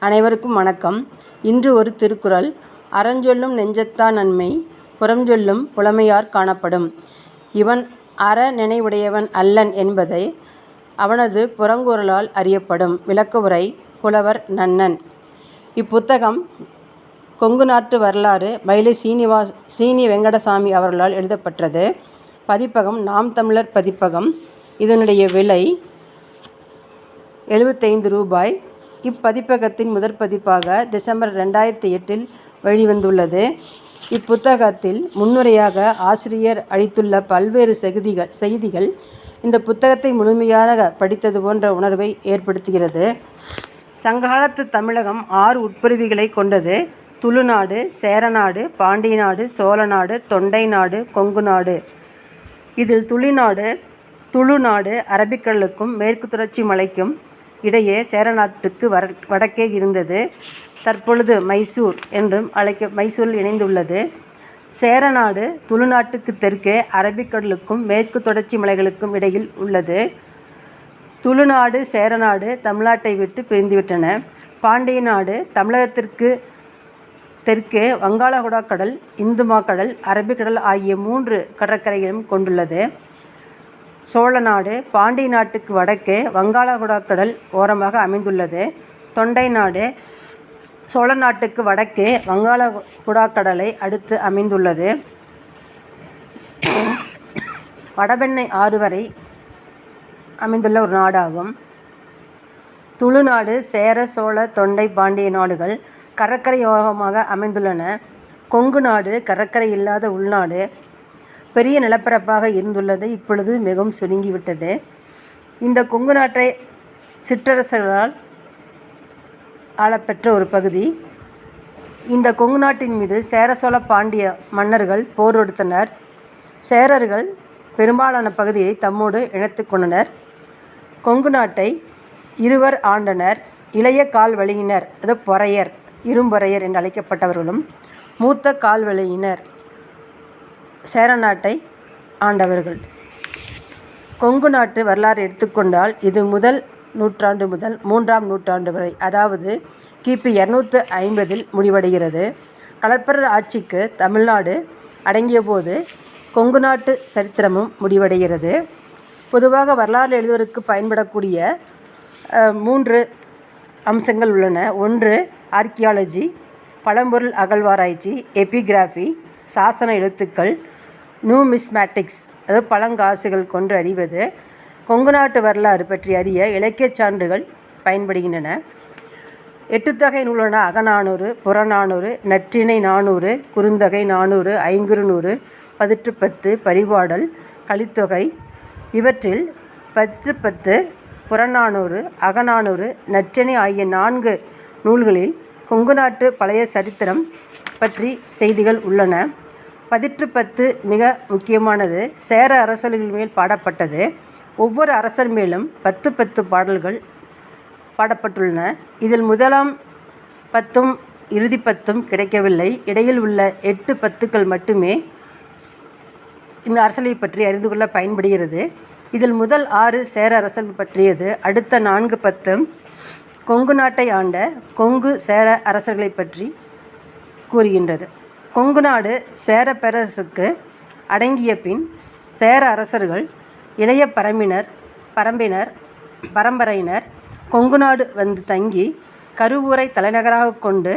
அனைவருக்கும் வணக்கம். இன்று ஒரு திருக்குறள் அறஞ்சொல்லும் நெஞ்சத்தான் நன்மை புறஞ்சொல்லும் புலமையார் காணப்படும். இவன் அற நினைவுடையவன் அல்லன் என்பதை அவனது புறங்குரலால் அறியப்படும். விளக்கவுரை புலவர் நன்னன். இப்புத்தகம் கொங்கு நாட்டு வரலாறு மயிலை சீனிவாஸ் சீனி வெங்கடசாமி அவர்களால் எழுதப்பட்டது. பதிப்பகம் நாம் தமிழர் பதிப்பகம். இதனுடைய விலை எழுபத்தைந்து ரூபாய். இப்பதிப்பகத்தின் முதற் பதிப்பாக டிசம்பர் ரெண்டாயிரத்தி எட்டில் வெளிவந்துள்ளது. இப்புத்தகத்தில் முன்னுரையாக ஆசிரியர் அளித்துள்ள பல்வேறு செய்திகள் செய்திகள் இந்த புத்தகத்தை முழுமையாக படித்தது போன்ற உணர்வை ஏற்படுத்துகிறது. சங்ககாலத்து தமிழகம் ஆறு உட்பிரிவுகளை கொண்டது. துளுநாடு சேரநாடு பாண்டிய நாடு சோழ நாடு தொண்டை நாடு கொங்கு நாடு இதில் துளிநாடு துளுநாடு அரபிக்கடலுக்கும் மேற்கு தொடர்ச்சி மலைக்கும் இடையே சேரநாட்டுக்கு வர வடக்கே இருந்தது. தற்பொழுது மைசூர் என்றும் அழைக்க மைசூரில் இணைந்துள்ளது. சேரநாடு துளுநாட்டுக்கு தெற்கே அரபிக்கடலுக்கும் மேற்கு தொடர்ச்சி மலைகளுக்கும் இடையில் உள்ளது. துளுநாடு சேரநாடு தமிழ்நாட்டை விட்டு பிரிந்துவிட்டன. பாண்டிய நாடு தமிழகத்திற்கு தெற்கே வங்காளகுடா கடல் இந்து கடல் அரபிக்கடல் ஆகிய மூன்று கடற்கரைகளும் கொண்டுள்ளது. சோழ நாடு பாண்டி நாட்டுக்கு வடக்கே வங்காளகுடா கடல் ஓரமாக அமைந்துள்ளது. தொண்டை நாடு சோழ நாட்டுக்கு வடக்கே வங்காளகுடா கடலை அடுத்து அமைந்துள்ளது. வடபெண்ணை ஆறு வரை அமைந்துள்ள ஒரு நாடாகும். துளுநாடு சேர சோழ தொண்டை பாண்டிய நாடுகள் கடற்கரை யோகமாக அமைந்துள்ளன. கொங்கு நாடு கடற்கரை இல்லாத உள்நாடு. பெரிய நிலப்பரப்பாக இருந்துள்ளது. இப்பொழுது மிகவும் சுருங்கிவிட்டது. இந்த கொங்கு நாட்டை சிற்றரசர்களால் ஆளப்பெற்ற ஒரு பகுதி. இந்த கொங்கு நாட்டின் மீது சேர சோழ பாண்டிய மன்னர்கள் போர் தொடுத்தனர். சேரர்கள் பெரும்பாலான பகுதியை தம்மோடு இணைத்து கொண்டனர். கொங்கு நாட்டை இருவர் ஆண்டனர் இளைய கால்வழியினர் அது பொறையர் இரும்பொறையர் என்று அழைக்கப்பட்டவர்களும் மூத்த கால்வழியினர் சேர நாட்டை ஆண்டவர்கள். கொங்கு நாட்டு வரலாறு எடுத்துக்கொண்டால் இது முதல் நூற்றாண்டு முதல் மூன்றாம் நூற்றாண்டு வரை அதாவது கிபி இரநூத்து ஐம்பதில் முடிவடைகிறது. களப்பிரர் ஆட்சிக்கு தமிழ்நாடு அடங்கியபோது கொங்கு நாட்டு சரித்திரமும் முடிவடைகிறது. பொதுவாக வரலாறு எழுதுவதற்கு பயன்படக்கூடிய மூன்று அம்சங்கள் உள்ளன. ஒன்று ஆர்கியாலஜி பழம்பொருள் அகழ்வாராய்ச்சி எபிகிராஃபி சாசன எழுத்துக்கள் நியூமிஸ்மேட்டிக்ஸ் அதாவது பழங்காசுகள் கொன்று அறிவது கொங்கு நாட்டு வரலாறு பற்றி அறிய இலக்கியச் சான்றுகள் பயன்படுகின்றன. எட்டுத்தொகை நூலான அகநானூறு புறநானூறு நற்றிணை நானூறு குறுந்தொகை நானூறு ஐங்குறுநூறு பதிற்று பத்து பரிபாடல் கலித்தொகை. இவற்றில் பதிற்று பத்து புறநானூறு அகநானூறு நற்றிணை ஆகிய நான்கு நூல்களில் கொங்கு நாட்டு பழைய சரித்திரம் பற்றி செய்திகள் உள்ளன. பதிற்று பத்து மிக முக்கியமானது. சேர அரசர்கள் மேல் பாடப்பட்டது. ஒவ்வொரு அரசர் மேலும் பத்து பத்து பாடல்கள் பாடப்பட்டுள்ளன. இதில் முதலாம் பத்தும் இறுதி பத்தும் கிடைக்கவில்லை. இடையில் உள்ள எட்டு பத்துக்கள் மட்டுமே இந்த அரசலை பற்றி அறிந்து கொள்ள பயன்படுகிறது. இதில் முதல் ஆறு சேர அரசர்கள் பற்றியது. அடுத்த நான்கு பத்தும் கொங்கு நாட்டை ஆண்ட கொங்கு சேர அரசர்களை பற்றி கூறுகின்றது. கொங்கு நாடு சேர பேரரசுக்கு அடங்கிய பின் சேர அரசர்கள் இளைய பரம்பினர் பரம்பினர் பரம்பரையினர் கொங்கு நாடு வந்து தங்கி கருவூரை தலைநகராக கொண்டு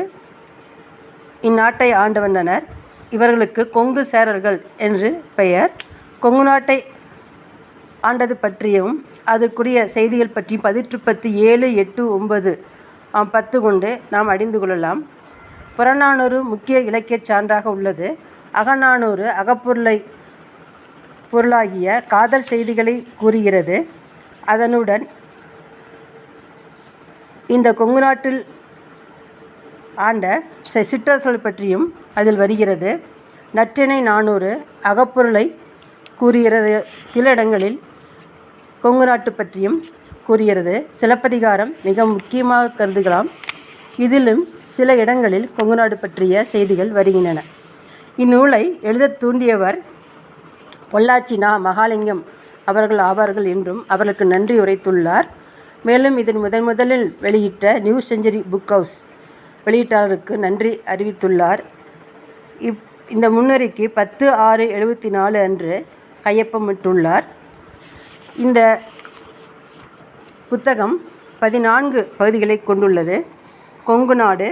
இந்நாட்டை ஆண்டு வந்தனர். இவர்களுக்கு கொங்கு சேரர்கள் என்று பெயர். கொங்கு நாட்டை ஆண்டது பற்றியும் அதற்குரிய செய்திகள் பற்றி பதிற்று பத்து ஏழு எட்டு ஒன்பது பத்து கொண்டு நாம் அறிந்து கொள்ளலாம். புறநானூறு முக்கிய இலக்கியச் சான்றாக உள்ளது. அகநானூறு அகப்பொருளை பொருளாகிய காதல் செய்திகளை கூறுகிறது. அதனுடன் இந்த கொங்கு நாட்டில் ஆண்ட சிற்றரசல் பற்றியும் அதில் வருகிறது. நற்றினை நானூறு அகப்பொருளை கூறுகிறது. சில இடங்களில் கொங்கு நாட்டு பற்றியும் கூறுகிறது. சிலப்பதிகாரம் மிக முக்கியமாக கருதுகலாம். இதிலும் சில இடங்களில் கொங்குநாடு பற்றிய செய்திகள் வருகின்றன. இந்நூலை எழுத தூண்டியவர் பொள்ளாச்சி நா. மகாலிங்கம் அவர்கள் ஆவார்கள் என்றும் அவர்களுக்கு நன்றி உரைத்துள்ளார். மேலும் இதன் முதன் முதலில் வெளியிட்ட நியூ செஞ்சுரி புக் ஹவுஸ் வெளியீட்டாளருக்கு நன்றி அறிவித்துள்ளார். இப் இந்த முன்னறிக்கை பத்து ஆறு எழுபத்தி நாலு அன்று கையொப்பமிட்டுள்ளார். இந்த புத்தகம் பதினான்கு பகுதிகளை கொண்டுள்ளது. கொங்கு நாடு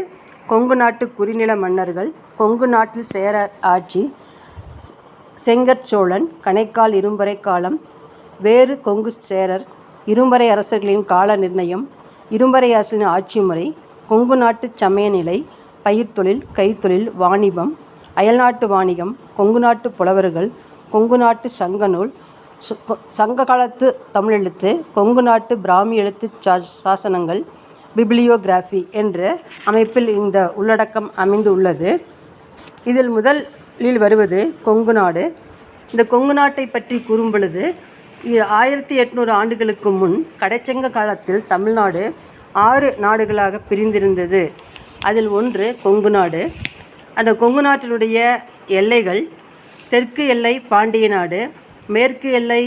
கொங்கு நாட்டு குறிநில மன்னர்கள் கொங்கு நாட்டில் சேர ஆட்சி செங்கற்சோழன் கணைக்கால் இரும்பறை காலம் வேறு கொங்கு சேரர் இரும்பறை அரசர்களின் கால நிர்ணயம் இரும்பறை அரசரின் ஆட்சி முறை கொங்கு நாட்டு சமய நிலை பயிர்த்தொழில் கைத்தொழில் வாணிபம் அயல்நாட்டு வாணிகம் கொங்கு நாட்டு புலவர்கள் கொங்கு நாட்டு சங்கநூல் சங்க காலத்து தமிழெழுத்து கொங்கு நாட்டு பிராமி எழுத்து சா சாசனங்கள் பிப்ளியோகிராஃபி என்ற அமைப்பில் இந்த உள்ளடக்கம் அமைந்து உள்ளது இதில் முதலில் வருவது கொங்கு நாடு. இந்த கொங்கு நாட்டை பற்றி கூறும் பொழுது ஆயிரத்தி எட்நூறு ஆண்டுகளுக்கு முன் கடைச்சங்க காலத்தில் தமிழ்நாடு ஆறு நாடுகளாக பிரிந்திருந்தது. அதில் ஒன்று கொங்கு நாடு. அந்த கொங்கு நாட்டினுடைய எல்லைகள் தெற்கு எல்லை பாண்டிய நாடு மேற்கு எல்லை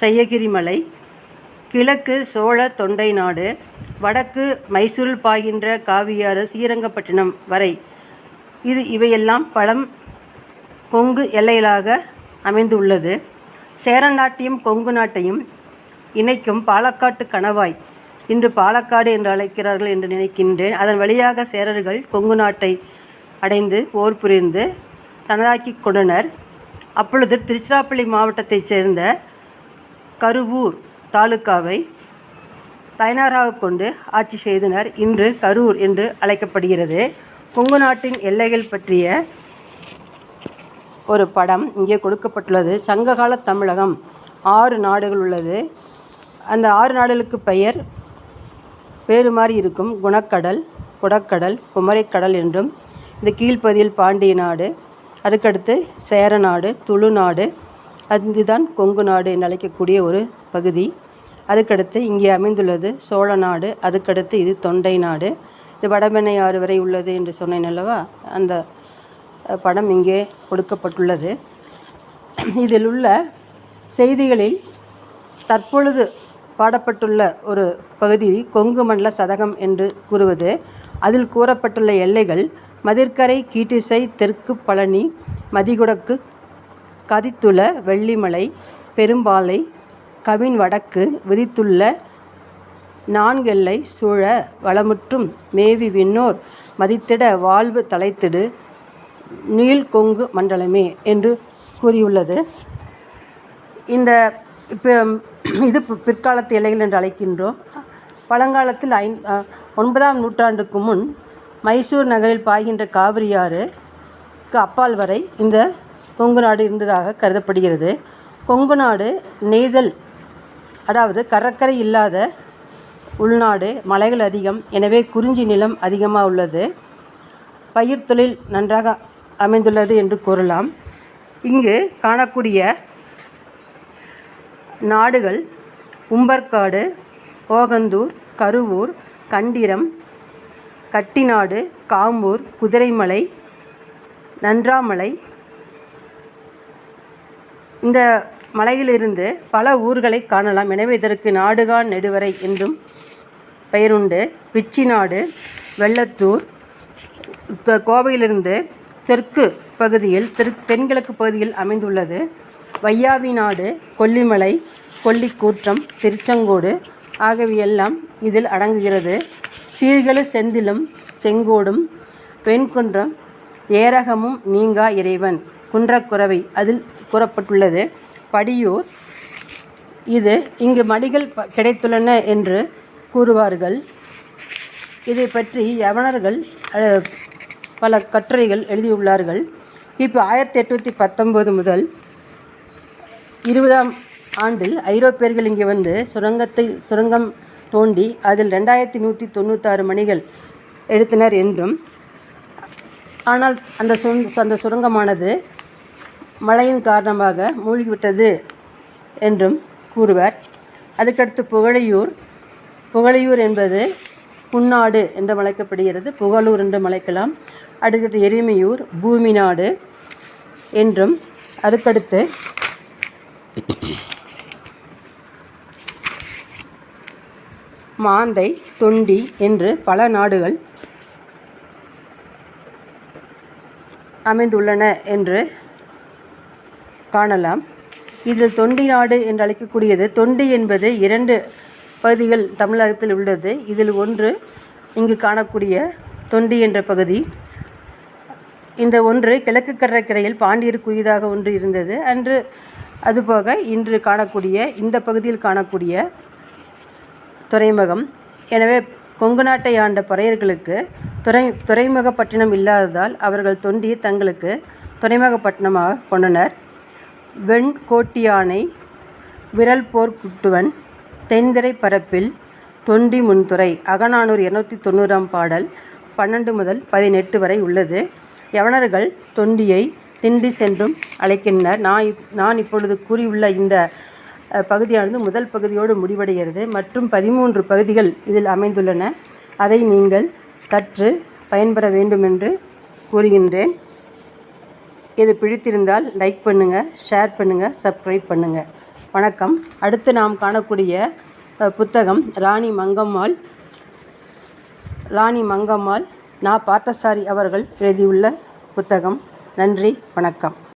சையகிரி மலை கிழக்கு சோழ தொண்டை நாடு வடக்கு மைசூரில் பாய்கின்ற காவியாறு ஸ்ரீரங்கப்பட்டினம் வரை. இது இவையெல்லாம் பழம் கொங்கு எல்லைகளாக அமைந்துள்ளது. சேரநாட்டையும் கொங்கு நாட்டையும் இணைக்கும் பாலக்காட்டு கணவாய் இன்று பாலக்காடு என்று அழைக்கிறார்கள் என்று நினைக்கின்றேன். அதன் வழியாக சேரர்கள் கொங்கு நாட்டை அடைந்து போர் புரிந்து தனதாக்கி கொண்டனர். அப்பொழுது திருச்சிராப்பள்ளி மாவட்டத்தைச் சேர்ந்த கருவூர் தாலுக்காவை தலைநகராக கொண்டு ஆட்சி செய்தனர் இன்று கரூர் என்று அழைக்கப்படுகிறது. கொங்கு நாட்டின் எல்லைகள் பற்றிய ஒரு படம் இங்கே கொடுக்கப்பட்டுள்ளது. சங்ககால தமிழகம் ஆறு நாடுகள் உள்ளது. அந்த ஆறு நாடுகளுக்கு பெயர் வேறு மாதிரி இருக்கும். குணக்கடல் குடக்கடல் குமரிக்கடல் என்றும் இந்த கீழ்ப்பகுதியில் பாண்டிய நாடு அதுக்கடுத்து சேர நாடு துளு நாடு அதுதான் கொங்கு நாடு என்று அழைக்கக்கூடிய ஒரு பகுதி. அதுக்கடுத்து இங்கே அமைந்துள்ளது சோழ நாடு அதுக்கடுத்து இது தொண்டை நாடு. இது வடபெண்ணை ஆறு வரை உள்ளது என்று சொன்னேன் அல்லவா? அந்த படம் இங்கே கொடுக்கப்பட்டுள்ளது. இதில் உள்ள செய்திகளில் தற்பொழுது பாடப்பட்டுள்ள ஒரு பகுதி கொங்கு மண்டல சதகம் என்று கூறுவது. அதில் கூறப்பட்டுள்ள எல்லைகள் மதிர்கரை கீட்டிசை தெற்கு பழனி மதிகுடக்கு கதித்துள வெள்ளிமலை பெரும்பாலை கவின் வடக்கு விதித்துள்ள நான்கெல்லை சூழ வளமுற்றும் மேவி விண்ணோர் மதித்திட வாழ்வு தலைத்திடு நீள்கொங்கு மண்டலமே என்று கூறியுள்ளது. இந்த இப்போ இது பிற்காலத்து எல்லைகள் என்று அழைக்கின்றோம். பழங்காலத்தில் ஐ ஒன்பதாம் நூற்றாண்டுக்கு முன் மைசூர் நகரில் பாய்கின்ற காவிரியாறுக்கு அப்பால் வரை இந்த கொங்கு நாடு இருந்ததாக கருதப்படுகிறது. கொங்கு நாடு நெய்தல் அதாவது கடற்கரை இல்லாத உள்நாடு மலைகள் அதிகம். எனவே குறிஞ்சி நிலம் அதிகமாக உள்ளது. பயிர் தொழில் நன்றாக அமைந்துள்ளது என்று கூறலாம். இங்கு காணக்கூடிய நாடுகள் உம்பர்காடு ஓகந்தூர் கருவூர் கண்டிரம் கட்டிநாடு காம்பூர் குதிரைமலை நன்றாமலை. இந்த மலையிலிருந்து பல ஊர்களை காணலாம். எனவே இதற்கு நாடுகான் நெடுவரை என்றும் பெயருண்டு. பிச்சிநாடு வெள்ளத்தூர் கோவையிலிருந்து தெற்கு பகுதியில் தெற்கு தென்கிழக்கு பகுதியில் அமைந்துள்ளது. வையாவி நாடு கொல்லிமலை கொல்லிக்கூற்றம் திருச்செங்கோடு ஆகியவையெல்லாம் இதில் அடங்குகிறது. சீர்கெழு செந்திலும் செங்கோடும் வெண்குன்றம் ஏரகமும் நீங்கா இறைவன் குன்றக்குறவை அதில் கூறப்பட்டுள்ளது. படியூர். இது இங்கு மடிகள் கிடைத்துள்ளன என்று கூறுவார்கள். இதை பற்றி யவனர்கள் பல கட்டுரைகள் எழுதியுள்ளார்கள். இப்போ ஆயிரத்தி எட்நூற்றி பத்தொம்போது முதல் இருபதாம் ஆண்டில் ஐரோப்பியர்கள் இங்கே வந்து சுரங்கத்தை சுரங்கம் தோண்டி அதில் ரெண்டாயிரத்தி நூற்றி தொண்ணூத்தாறு மணிகள் எடுத்தனர் என்றும் ஆனால் அந்த சுங் அந்த சுரங்கமானது மழையின் காரணமாக மூழ்கிவிட்டது என்றும் கூறுவர். அதுக்கடுத்து புகழையூர். புகழையூர் என்பது புன்னாடு என்று அழைக்கப்படுகிறது. புகழூர் என்று அழைக்கலாம். அடுத்தது எருமையூர் பூமி நாடு என்றும். அதுக்கடுத்து மாந்தை தொண்டி என்று பல நாடுகள் அமைந்துள்ளன என்று காணலாம். இதில் தொண்டி நாடு என்று அழைக்கக்கூடியது தொண்டி என்பது இரண்டு பகுதிகள் தமிழகத்தில் உள்ளது. இதில் ஒன்று இங்கு காணக்கூடிய தொண்டி என்ற பகுதி. இந்த ஒன்று கிழக்கு கடற்கரையில் பாண்டியருக்குரியதாக ஒன்று இருந்தது. அன்று அதுபோக இன்று காணக்கூடிய இந்த பகுதியில் காணக்கூடிய துறைமுகம். எனவே கொங்கு நாட்டை ஆண்ட பறையர்களுக்கு துறை துறைமுகப்பட்டினம் இல்லாததால் அவர்கள் தொண்டியை தங்களுக்கு துறைமுகப்பட்டினமாக கொண்டனர். வெண்கோட்டியானை விரல் போர் குட்டுவன் தென்திரை பரப்பில் தொண்டி முன்துறை அகநானூறு இரநூத்தி தொண்ணூறாம் பாடல் பன்னெண்டு முதல் பதினெட்டு வரை உள்ளது. யவனர்கள் தொண்டியை திண்டி சென்றும் அழைக்கின்றனர். நான் இப் நான் இப்பொழுது கூறியுள்ள இந்த பகுதியானது முதல் பகுதியோடு முடிவடைகிறது. மற்றும் பதிமூன்று பகுதிகள் இதில் அமைந்துள்ளன. அதை நீங்கள் கற்று பயன்பெற வேண்டுமென்று கூறுகின்றேன். இது பிடித்திருந்தால் லைக் பண்ணுங்கள் ஷேர் பண்ணுங்கள் சப்ஸ்கிரைப் பண்ணுங்கள் வணக்கம். அடுத்து நாம் காணக்கூடிய புத்தகம் ராணி மங்கம்மாள் ராணி மங்கம்மாள் நா பார்த்தசாரி அவர்கள் எழுதியுள்ள புத்தகம். நன்றி வணக்கம்.